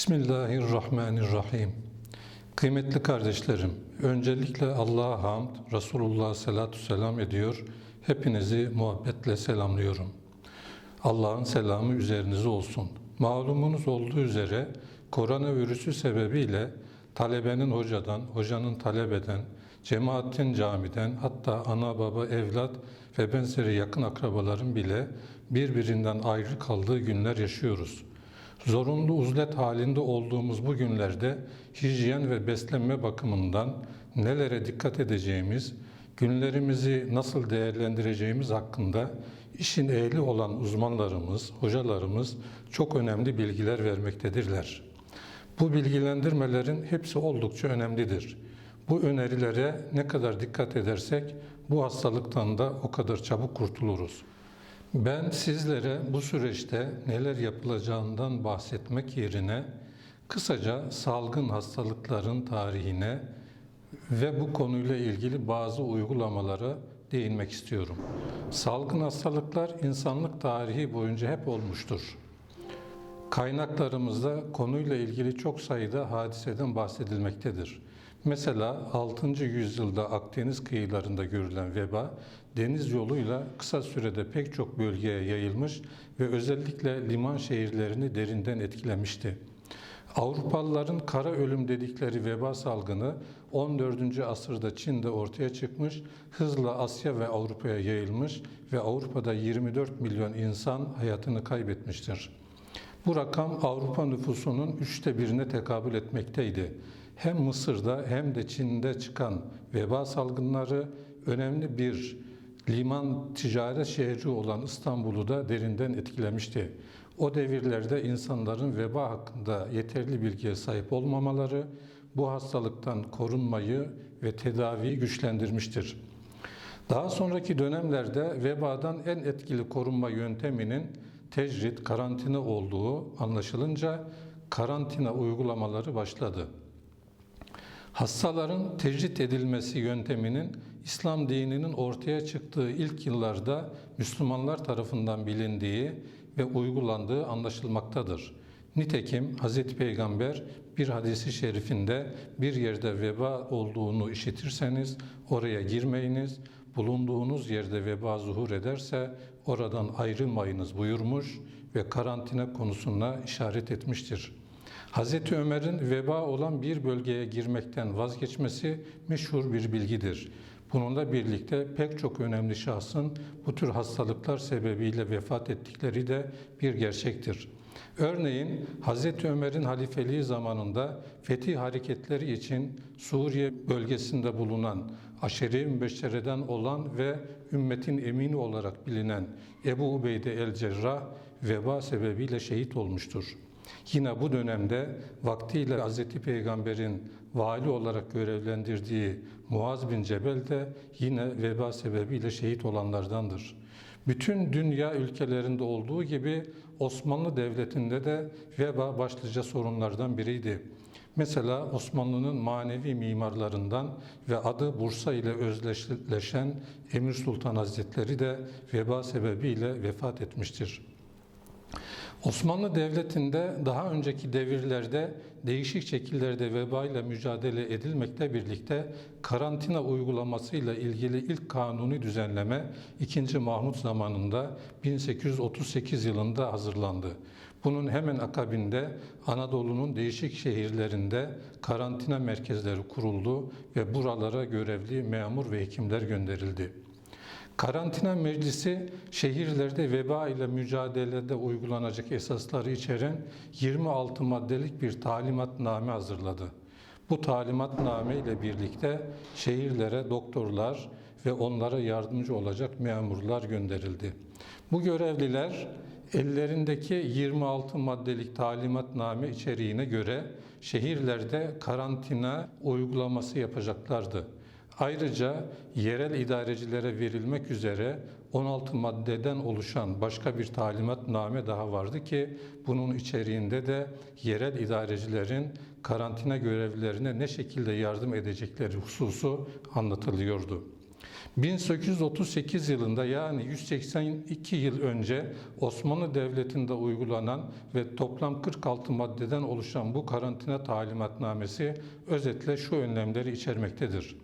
Bismillahirrahmanirrahim. Kıymetli kardeşlerim, öncelikle Allah'a hamd, Resulullah salatu selam ediyor. Hepinizi muhabbetle selamlıyorum. Allah'ın selamı üzerinize olsun. Malumunuz olduğu üzere koronavirüsü sebebiyle talebenin hocadan, hocanın talebeden, cemaatin camiden, hatta ana baba, evlat ve benzeri yakın akrabaların bile birbirinden ayrı kaldığı günler yaşıyoruz. Zorunlu uzlet halinde olduğumuz bu günlerde hijyen ve beslenme bakımından nelere dikkat edeceğimiz, günlerimizi nasıl değerlendireceğimiz hakkında işin ehli olan uzmanlarımız, hocalarımız çok önemli bilgiler vermektedirler. Bu bilgilendirmelerin hepsi oldukça önemlidir. Bu önerilere ne kadar dikkat edersek bu hastalıktan da o kadar çabuk kurtuluruz. Ben sizlere bu süreçte neler yapılacağından bahsetmek yerine kısaca salgın hastalıkların tarihine ve bu konuyla ilgili bazı uygulamalara değinmek istiyorum. Salgın hastalıklar insanlık tarihi boyunca hep olmuştur. Kaynaklarımızda konuyla ilgili çok sayıda hadiseden bahsedilmektedir. Mesela 6. yüzyılda Akdeniz kıyılarında görülen veba deniz yoluyla kısa sürede pek çok bölgeye yayılmış ve özellikle liman şehirlerini derinden etkilemişti. Avrupalıların kara ölüm dedikleri veba salgını 14. asırda Çin'de ortaya çıkmış, hızla Asya ve Avrupa'ya yayılmış ve Avrupa'da 24 milyon insan hayatını kaybetmiştir. Bu rakam Avrupa nüfusunun üçte birine tekabül etmekteydi. Hem Mısır'da hem de Çin'de çıkan veba salgınları önemli bir liman ticaret şehri olan İstanbul'u da derinden etkilemişti. O devirlerde insanların veba hakkında yeterli bilgiye sahip olmamaları bu hastalıktan korunmayı ve tedaviyi güçlendirmiştir. Daha sonraki dönemlerde vebadan en etkili korunma yönteminin tecrit, karantina olduğu anlaşılınca karantina uygulamaları başladı. Hastaların tecrit edilmesi yönteminin İslam dininin ortaya çıktığı ilk yıllarda Müslümanlar tarafından bilindiği ve uygulandığı anlaşılmaktadır. Nitekim Hz. Peygamber bir hadisi şerifinde bir yerde veba olduğunu işitirseniz oraya girmeyiniz, bulunduğunuz yerde veba zuhur ederse oradan ayrılmayınız buyurmuş ve karantina konusuna işaret etmiştir. Hz. Ömer'in veba olan bir bölgeye girmekten vazgeçmesi meşhur bir bilgidir. Bununla birlikte pek çok önemli şahsın bu tür hastalıklar sebebiyle vefat ettikleri de bir gerçektir. Örneğin Hz. Ömer'in halifeliği zamanında fetih hareketleri için Suriye bölgesinde bulunan aşeri mübeşşereden olan ve ümmetin emini olarak bilinen Ebu Ubeyde el-Cerrah veba sebebiyle şehit olmuştur. Yine bu dönemde vaktiyle Hz. Peygamber'in vali olarak görevlendirdiği Muaz bin Cebel de yine veba sebebiyle şehit olanlardandır. Bütün dünya ülkelerinde olduğu gibi Osmanlı Devleti'nde de veba başlıca sorunlardan biriydi. Mesela Osmanlı'nın manevi mimarlarından ve adı Bursa ile özdeşleşen Emir Sultan Hazretleri de veba sebebiyle vefat etmiştir. Osmanlı Devleti'nde daha önceki devirlerde değişik şekillerde veba ile mücadele edilmekle birlikte karantina uygulamasıyla ilgili ilk kanuni düzenleme 2. Mahmut zamanında 1838 yılında hazırlandı. Bunun hemen akabinde Anadolu'nun değişik şehirlerinde karantina merkezleri kuruldu ve buralara görevli memur ve hekimler gönderildi. Karantina Meclisi şehirlerde veba ile mücadelede uygulanacak esasları içeren 26 maddelik bir talimatname hazırladı. Bu talimatname ile birlikte şehirlere doktorlar ve onlara yardımcı olacak memurlar gönderildi. Bu görevliler ellerindeki 26 maddelik talimatname içeriğine göre şehirlerde karantina uygulaması yapacaklardı. Ayrıca yerel idarecilere verilmek üzere 16 maddeden oluşan başka bir talimatname daha vardı ki bunun içeriğinde de yerel idarecilerin karantina görevlilerine ne şekilde yardım edecekleri hususu anlatılıyordu. 1838 yılında yani 182 yıl önce Osmanlı Devleti'nde uygulanan ve toplam 46 maddeden oluşan bu karantina talimatnamesi özetle şu önlemleri içermektedir.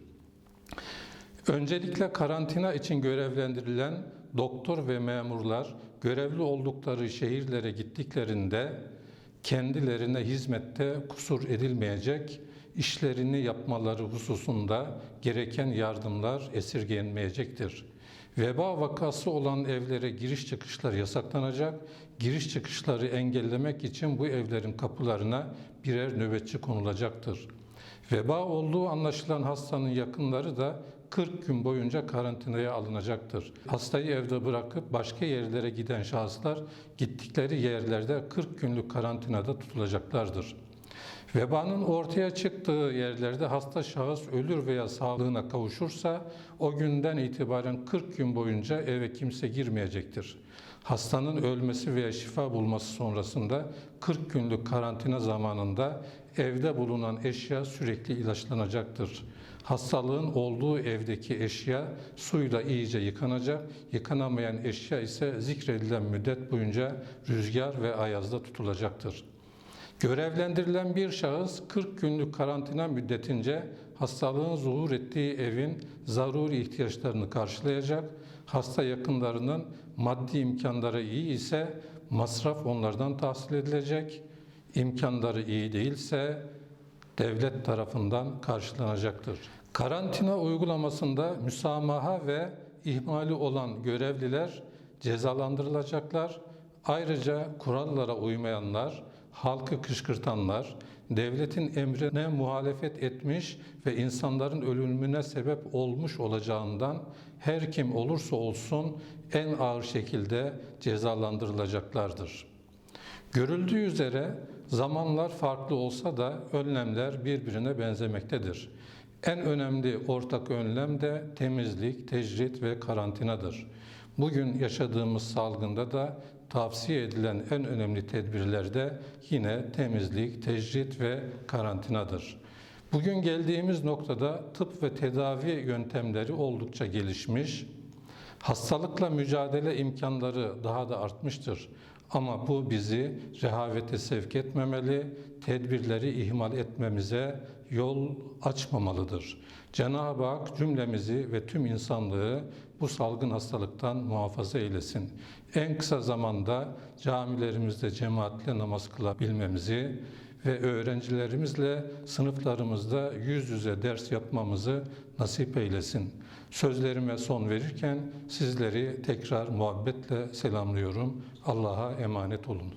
Öncelikle karantina için görevlendirilen doktor ve memurlar görevli oldukları şehirlere gittiklerinde kendilerine hizmette kusur edilmeyecek, işlerini yapmaları hususunda gereken yardımlar esirgenmeyecektir. Veba vakası olan evlere giriş çıkışlar yasaklanacak, giriş çıkışları engellemek için bu evlerin kapılarına birer nöbetçi konulacaktır. Veba olduğu anlaşılan hastanın yakınları da 40 gün boyunca karantinaya alınacaktır. Hastayı evde bırakıp başka yerlere giden şahıslar gittikleri yerlerde 40 günlük karantinada tutulacaklardır. Vebanın ortaya çıktığı yerlerde hasta şahıs ölür veya sağlığına kavuşursa o günden itibaren 40 gün boyunca eve kimse girmeyecektir. Hastanın ölmesi veya şifa bulması sonrasında 40 günlük karantina zamanında evde bulunan eşya sürekli ilaçlanacaktır. Hastalığın olduğu evdeki eşya suyla iyice yıkanacak, yıkanamayan eşya ise zikredilen müddet boyunca rüzgar ve ayazda tutulacaktır. Görevlendirilen bir şahıs 40 günlük karantina müddetince hastalığın zuhur ettiği evin zaruri ihtiyaçlarını karşılayacak, hasta yakınlarının maddi imkanları iyi ise masraf onlardan tahsil edilecek, imkanları iyi değilse devlet tarafından karşılanacaktır. Karantina uygulamasında müsamaha ve ihmali olan görevliler cezalandırılacaklar. Ayrıca kurallara uymayanlar, halkı kışkırtanlar, devletin emrine muhalefet etmiş ve insanların ölümüne sebep olmuş olacağından her kim olursa olsun en ağır şekilde cezalandırılacaklardır. Görüldüğü üzere zamanlar farklı olsa da önlemler birbirine benzemektedir. En önemli ortak önlem de temizlik, tecrit ve karantinadır. Bugün yaşadığımız salgında da tavsiye edilen en önemli tedbirler de yine temizlik, tecrit ve karantinadır. Bugün geldiğimiz noktada tıp ve tedavi yöntemleri oldukça gelişmiş. Hastalıkla mücadele imkanları daha da artmıştır. Ama bu bizi rehavete sevk etmemeli, tedbirleri ihmal etmemize yol açmamalıdır. Cenab-ı Hak cümlemizi ve tüm insanlığı bu salgın hastalıktan muhafaza eylesin. En kısa zamanda camilerimizde cemaatle namaz kılabilmemizi ve öğrencilerimizle sınıflarımızda yüz yüze ders yapmamızı nasip eylesin. Sözlerime son verirken sizleri tekrar muhabbetle selamlıyorum. Allah'a emanet olun.